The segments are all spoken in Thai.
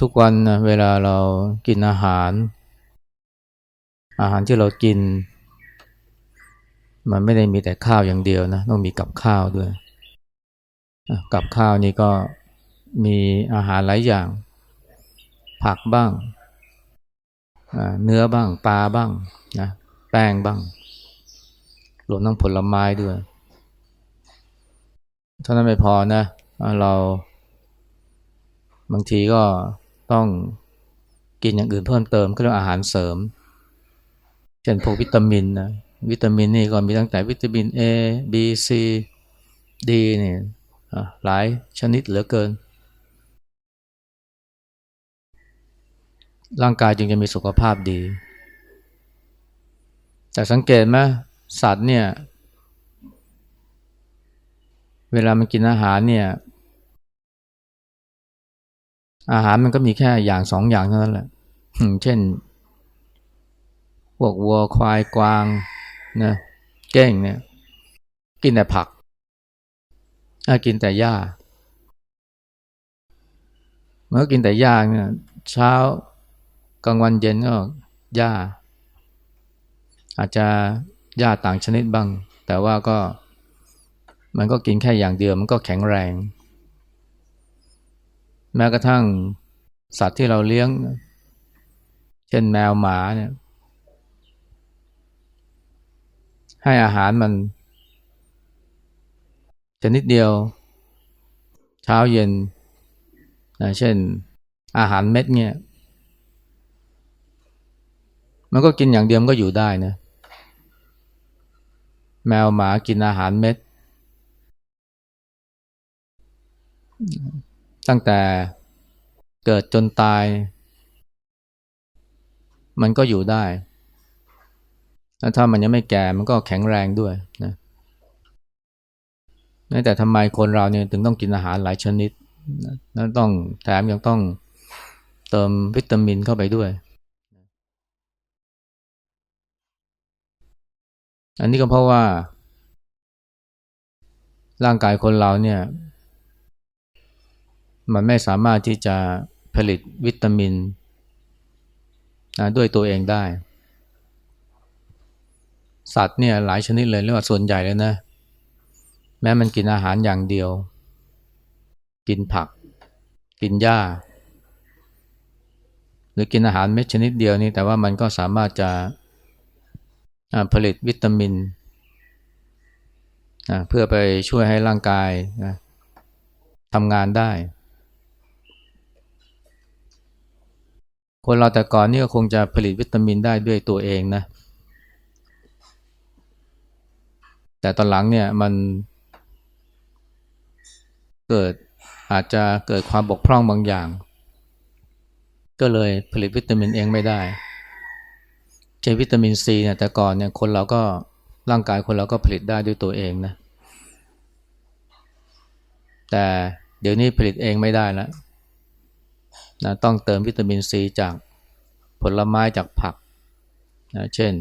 ทุกวันนะเวลาเรากินอาหาร อาหารที่เรากิน มันไม่ได้มีแต่ข้าวอย่างเดียวนะต้องมีกับข้าวด้วย กับข้าวนี่ก็มีอาหารหลายอย่าง ผักบ้าง เนื้อบ้างปลาบ้างนะแป้งบ้างรวมทั้งผลไม้ด้วยเท่านั้นไม่พอนะเรา บางทีก็ต้องกินอย่างอื่นเพิ่มเติมก็เรียกอาหารเสริม เช่นพวกวิตามินนะวิตามินนี่ก็มีตั้งแต่วิตามิน A B C D เนี่ยอ่หลายชนิดเหลือเกิน ร่างกายจึงจะมีสุขภาพดี แต่สังเกตไหมสัตว์เนี่ย เวลามันกินอาหารเนี่ย อาหารมันก็มีแค่อย่างสองอย่างเท่านั้นแหละเช่น พวกวัวควายกวางนะเก้งเนี่ย กินแต่ผักอะกินแต่หญ้ามันก็กินแต่หญ้าเนี่ยเช้ากลางวันเย็นก็หญ้า อาจจะหญ้าต่างชนิดบ้าง แต่ว่าก็มันก็กินแค่อย่างเดียวมันก็แข็งแรง แม้กระทั่งสัตว์ที่เราเลี้ยง เช่นแมวหมาเนี่ยให้อาหารมันชนิดเดียว เช้าเย็นนะเช่น อาหารเม็ดเนี่ยมันก็กินอย่างเดียวมันก็อยู่ได้นะแมวหมากินอาหารเม็ด ตั้งแต่เกิดจนตาย มันก็อยู่ได้แล้วถ้ามันยังไม่แก่มันก็แข็งแรงด้วยนะแต่ทำไมคนเราเนี่ยถึงต้องกินอาหารหลายชนิดแล้วต้องแถมยังต้องเติมวิตามินเข้าไปด้วย อันนี้ก็เพราะว่า ร่างกายคนเราเนี่ย มันไม่สามารถที่จะผลิตวิตามินนะด้วยตัวเองได้ สัตว์เนี่ยหลายชนิดเลยเรียกว่าส่วนใหญ่เลยนะ แม้มันกินอาหารอย่างเดียว กินผัก กินหญ้า หรือกินอาหารเม็ดชนิดเดียวนี่แต่ว่ามันก็สามารถจะผลิตวิตามินเพื่อไปช่วยให้ร่างกายทำงานได้ คนเราแต่ก่อนนี่ก็คงจะผลิตวิตามินได้ด้วยตัวเองนะ แต่ตอนหลังเนี่ยมันเกิดอาจจะเกิดความบกพร่องบางอย่าง ก็เลยผลิตวิตามินเองไม่ได้เช่นวิตามินซีเนี่ยแต่ก่อนเนี่ยคนเราก็ร่างกายคนเราก็ผลิตได้ด้วยตัวเองนะ แต่เดี๋ยวนี้ผลิตเองไม่ได้แล้ว นะต้องเติมวิตามินซีจากผลไม้จากผักนะเช่น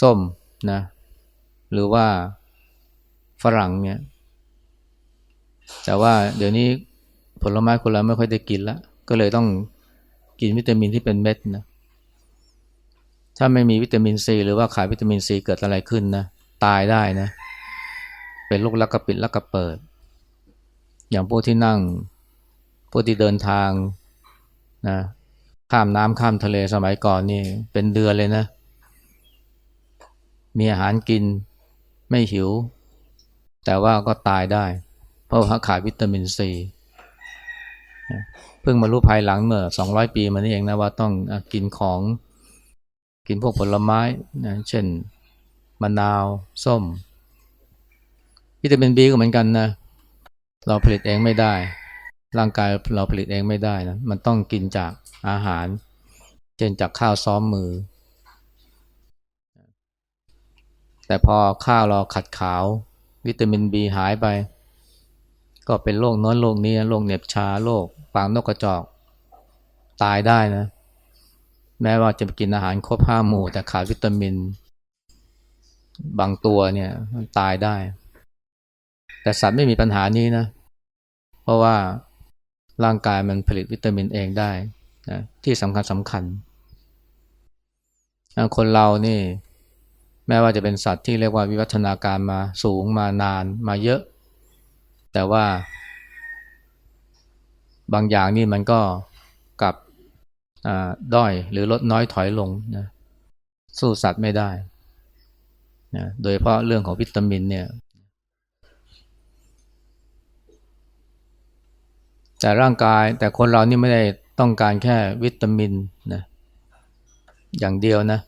ส้มนะหรือว่าฝรั่งเนี่ยแต่ว่าเดี๋ยวนี้ผลไม้คนเราไม่ค่อยได้กินแล้วก็เลยต้องกินวิตามินที่เป็นเม็ดนะถ้าไม่มีวิตามินซีหรือว่าขาดวิตามินซีเกิดอะไรขึ้นนะตายได้นะเป็นโรคลักกระปิดลักกระเปิด อย่างพวกที่นั่ง พวกที่เดินทางนะข้ามน้ำข้ามทะเลสมัยก่อนนี่เป็นเดือนเลยนะ มีอาหารกินไม่หิว แต่ว่าก็ตายได้ เพราะว่าขาดวิตามินซีเพิ่งมารู้ภายหลังเมื่อสองร้อยปีมานี่เองนะว่าต้องกินของกินพวกผลไม้นะเช่นมะนาว ส้มวิตามินบีก็เหมือนกันนะ เราผลิตเองไม่ได้ ร่างกายเราผลิตเองไม่ได้นะมันต้องกินจากอาหาร เช่นจากข้าวซ้อมมือ แต่พอข้าวเราขัดขาว วิตามินบีหายไป ก็เป็นโรคน้อนโรคนี้โรคเหน็บชาโรคปางนกกระจอกตายได้นะ แม้ว่าจะกินอาหารครบห้าหมู่ แต่ขาดวิตามิน บางตัวเนี่ยตายได้ แต่สัตว์ไม่มีปัญหานี้นะ เพราะว่าร่างกายมันผลิตวิตามินเองได้นะที่สำคัญสำคัญ คนเรานี่ แม้ว่าจะเป็นสัตว์ที่เรียกว่าวิวัฒนาการมาสูงมานานมาเยอะ แต่ว่า บางอย่างนี่มันก็กลับด้อยหรือลดน้อยถอยลงนะสู้สัตว์ไม่ได้นะโดยเฉพาะเรื่องของวิตามินเนี่ย แต่ร่างกายแต่คนเรานี่ไม่ได้ต้องการแค่วิตามินนะอย่างเดียวนะ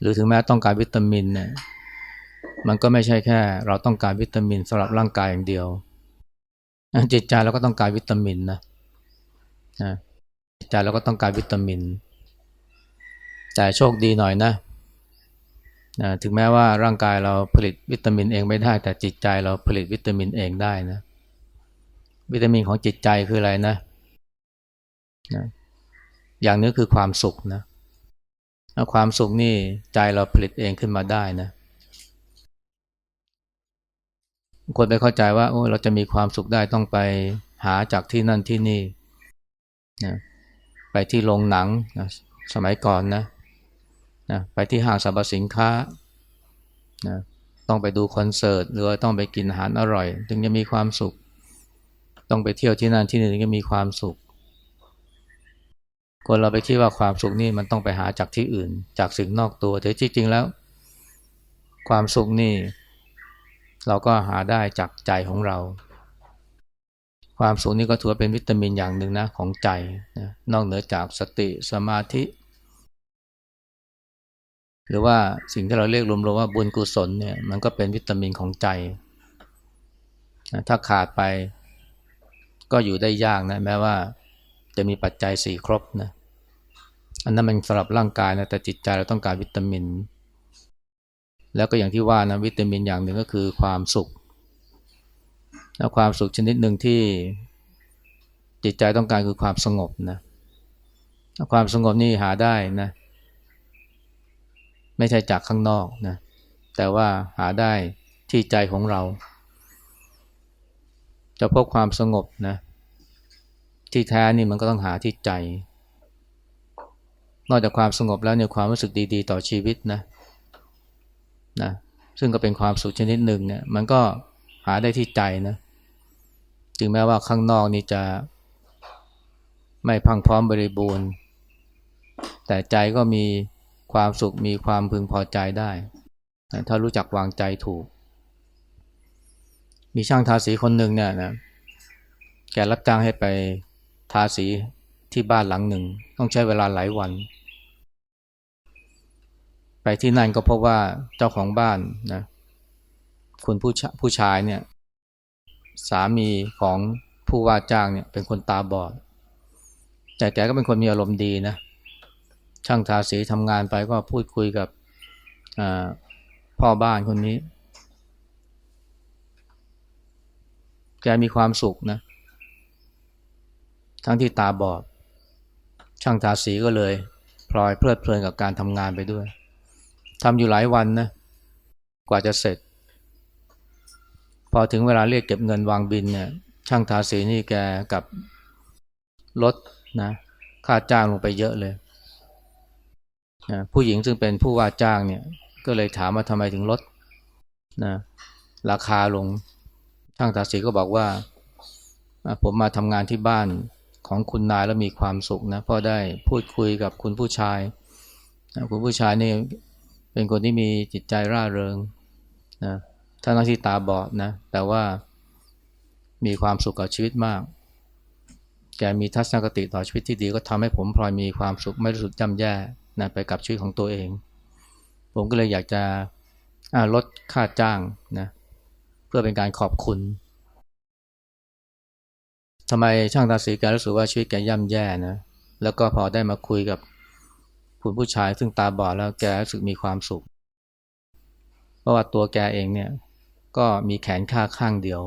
หรือถึงแม้ต้องการวิตามินเนี่ยมันก็ไม่ใช่แค่ เราต้องการวิตามินสำหรับร่างกายอย่างเดียว จิตใจเราก็ต้องการวิตามินนะนะจิตใจเราก็ต้องการวิตามิน แต่โชคดีหน่อยนะนะถึงแม้ว่าร่างกายเราผลิตวิตามินเองไม่ได้ แต่จิตใจเราผลิตวิตามินเองได้นะ วิตามินของจิตใจคืออะไรนะนะ อย่างนี้คือความสุขนะความสุขนี่ใจเราผลิตเองขึ้นมาได้นะคนไปเข้าใจว่าโอ้เราจะมีความสุขได้ต้องไปหาจากที่นั่นที่นี่นะไปที่โรงหนังนะสมัยก่อนนะนะไปที่ห้างสรรพสินค้านะต้องไปดูคอนเสิร์ตหรือต้องไปกินอาหารอร่อยถึงจะมีความสุข ต้องไปเที่ยวที่นั่นที่นี่ถึงจะมีความสุข คนเราไปคิดว่าความสุขนี่มันต้องไปหาจากที่อื่น จากสิ่งนอกตัวแต่จริงๆแล้ว ความสุขนี่ เราก็หาได้จากใจของเรา ความสุขนี่ก็ถือเป็นวิตามินอย่างหนึ่งนะของใจนะนอกเหนือจากสติสมาธิ หรือว่าสิ่งที่เราเรียกรวมๆว่าบุญกุศลเนี่ยมันก็เป็นวิตามินของใจนะถ้าขาดไป ก็อยู่ได้ยากนะแม้ว่าจะมีปัจจัยสี่ครบนะอันนั้นมันสำหรับร่างกายนะแต่จิตใจเราต้องการวิตามิน แล้วก็อย่างที่ว่านะวิตามินอย่างหนึ่งก็คือความสุขแล้วความสุขชนิดหนึ่งที่จิตใจต้องการคือความสงบนะความสงบนี่หาได้นะไม่ใช่จากข้างนอกนะแต่ว่าหาได้ที่ใจของเรา จะพบความสงบนะ ที่แท้นี่มันก็ต้องหาที่ใจ นอกจากความสงบแล้วเนี่ยความรู้สึกดี ๆ ต่อชีวิตนะนะซึ่งก็เป็นความสุขชนิดหนึ่งเนี่ย มันก็หาได้ที่ใจนะ ถึงแม้ว่าข้างนอกนี่จะไม่พังพร้อมบริบูรณ์ แต่ใจก็มีความสุขมีความพึงพอใจได้ ถ้ารู้จักวางใจถูก มีช่างทาสีคนหนึ่งเนี่ยนะแกรับจ้างให้ไปทาสีที่บ้านหลังหนึ่ง ต้องใช้เวลาหลายวัน ไปที่นั่นก็พบว่าเจ้าของบ้านนะคุณผู้ชผู้ชายเนี่ยสามีของผู้ว่าจ้างเนี่ยเป็นคนตาบอด แต่แกก็เป็นคนมีอารมณ์ดีนะ ช่างทาสีทำงานไปก็พูดคุยกับพ่อบ้านคนนี้ แกมีความสุขนะ ทั้งที่ตาบอด ช่างทาสีก็เลย พลอยเพลิดเพลินกับการทำงานไปด้วยทำอยู่หลายวันนะ กว่าจะเสร็จ พอถึงเวลาเรียกเก็บเงินวางบินเนี่ย ช่างทาสีนี่แกกับลดนะค่าจ้างลงไปเยอะเลยนะผู้หญิงซึ่งเป็นผู้ว่าจ้างเนี่ย ก็เลยถามว่าทำไมถึงลดนะราคาลง ช่างทาสีก็บอกว่า ผมมาทำงานที่บ้านของคุณนายแล้วมีความสุขนะเพราะได้พูดคุยกับคุณผู้ชาย คุณผู้ชายนี่เป็นคนที่มีจิตใจร่าเริงนะท่านที่ตาบอดนะ แต่ว่ามีความสุขกับชีวิตมาก แกมีทัศนคติต่อชีวิตที่ดีก็ทำให้ผมพลอยมีความสุขไม่รู้สึกจำแย่นะไปกับชีวิตของตัวเอง ผมก็เลยอยากจะลดค่าจ้างนะ เพื่อเป็นการขอบคุณทำไมช่างตาสีแกรู้สึกว่าชีวิตแกย่ำแย่นะแล้วก็พอได้มาคุยกับคุณผู้ชายซึ่งตาบอดแล้วแกรู้สึกมีความสุข เพราะว่าตัวแกเองเนี่ยก็มีแขนข้าข้างเดียว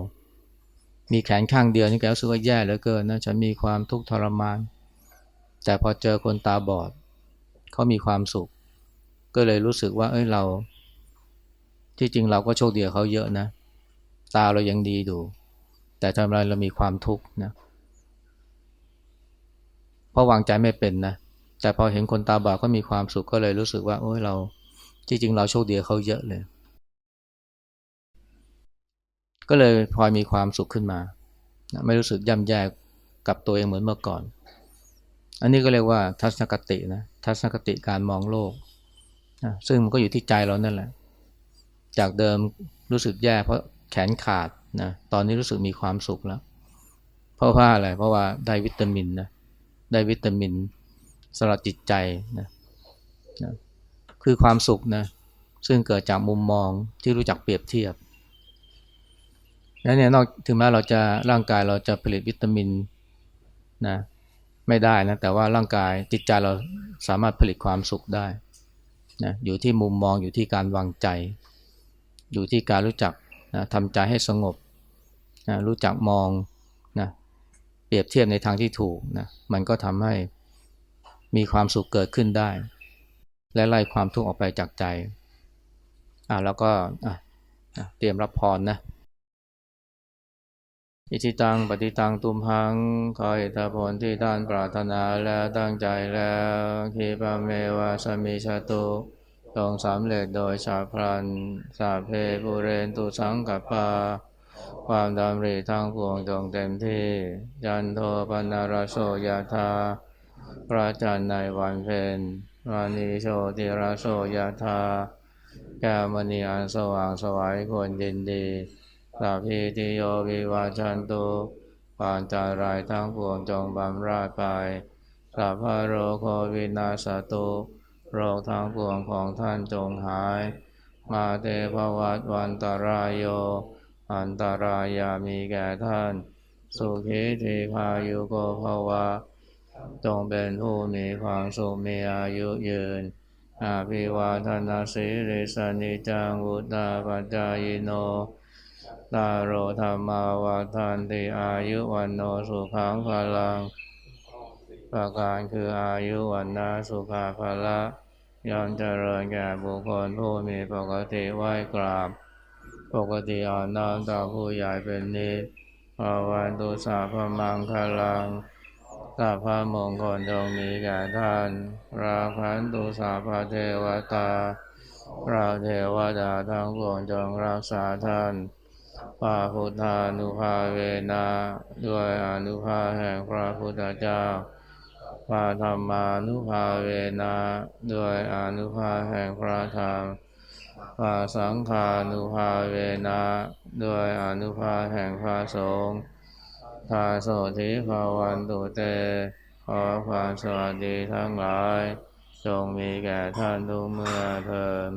มีแขนข้างเดียวนี่แกรู้สึกว่าแย่เหลือเกินนะฉันมีความทุกข์ทรมาน แต่พอเจอคนตาบอดเขามีความสุข ก็เลยรู้สึกว่าเอ้ยเรา ที่จริงเราก็โชคดีกับเขาเยอะนะ ตาเรายังดีดูแต่ทำไมเรามีความทุกข์นะเพราะวางใจไม่เป็นนะแต่พอเห็นคนตาบอดก็มีความสุขก็เลยรู้สึกว่า โอ้ยเราจริงเราโชคดีเขาเยอะเลย ก็เลยพลอยมีความสุขขึ้นมา ไม่รู้สึกย่ำแย่กับตัวเองเหมือนเมื่อก่อน อันนี้ก็เรียกว่าทัศนคตินะทัศนคติการมองโลกนะซึ่งมันก็อยู่ที่ใจเรานั่นแหละ จากเดิมรู้สึกแย่เพราะ แขนขาดนะ ตอนนี้รู้สึกมีความสุขแล้ว เพราะว่าอะไร เพราะว่าได้วิตามินนะ ได้วิตามินสำหรับจิตใจนะนะคือความสุขนะ ซึ่งเกิดจากมุมมองที่รู้จักเปรียบเทียบนั้นเนี่ยนอกถึงแม้เราจะร่างกายเราจะผลิตวิตามินนะไม่ได้นะแต่ว่าร่างกายจิตใจเราสามารถผลิตความสุขได้นะอยู่ที่มุมมองอยู่ที่การวางใจ อยู่ที่การรู้จัก นะทำใจให้สงบนะรู้จักมองนะเปรียบเทียบในทางที่ถูกนะมันก็ทำให้มีความสุขเกิดขึ้นได้ และไล่ความทุกข์ออกไปจากใจอ่าแล้วก็เตรียมรับพรนะอิทิตังปฏิตังตุมหังขอเหตุผลที่ท่านปรารถนาแล้วตั้งใจแล้วคีปะเมวะสมิชาตุ จงสำเร็จโดยชาพลันสาเพปุเรนตุสังกัปปา ความดำริทั้งปวงจงเต็มที่ ยันโทปนารโสยธาพระจันทร์ในวันเพ็ญวันีโชติรโสยธาแกมณีอันสว่างสวายควรยินดีสัพพิติโยวิวาชันตุปานจารายทั้งปวงจงบำราดไปสัพพะโรโควินาสตุ โรคทั้งปวงของท่านจงหาย มาเตภวัตวันตรายโย อันตารายามีแก่ท่าน สุขีทีพายุโกภวะจงเป็นผู้มีความสุขมีอายุยืน อาภิวาทนาสิริสนิจังวุตาปัจจายโน ตาโรธรรมาวาทานติอายุวันโนสุขังพลัง ประการคืออายุวันนาสุขาภละย่อมเจริญแก่บุคคลผู้มีปกติไหว้กราบ ปกติอ่อนน้อมต่อผู้ใหญ่เป็นนิสภาวันตุสาพมังคลังสัพพะมงคลจงมีแก่ท่าน ราคันตุสาพะเทวตาเราเทวดาทั้งปวงจงรักษาท่านพระพุทธานุภาเวนะด้วยอนุภาพแห่งพระพุทธเจ้า พาธรรมานุภาเวนะด้วยอนุภาพแห่งพระธรรมพาสังฆานุภาเวนะด้วยอนุภาพแห่งพระสงฆ์ทาโสธิภาวันตุเต ขอความสวัสดีทั้งหลาย จงมีแก่ท่านทุกเมื่อเทิน